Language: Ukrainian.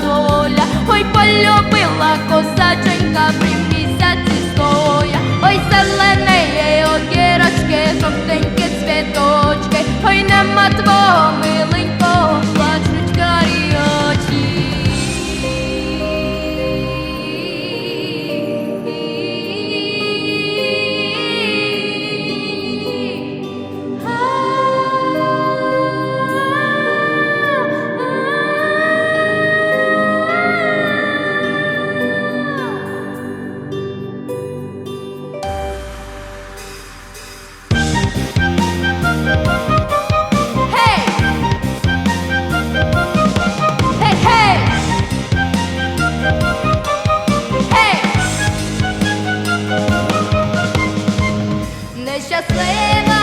доля, ой полюбила козаченька. Нещаслива та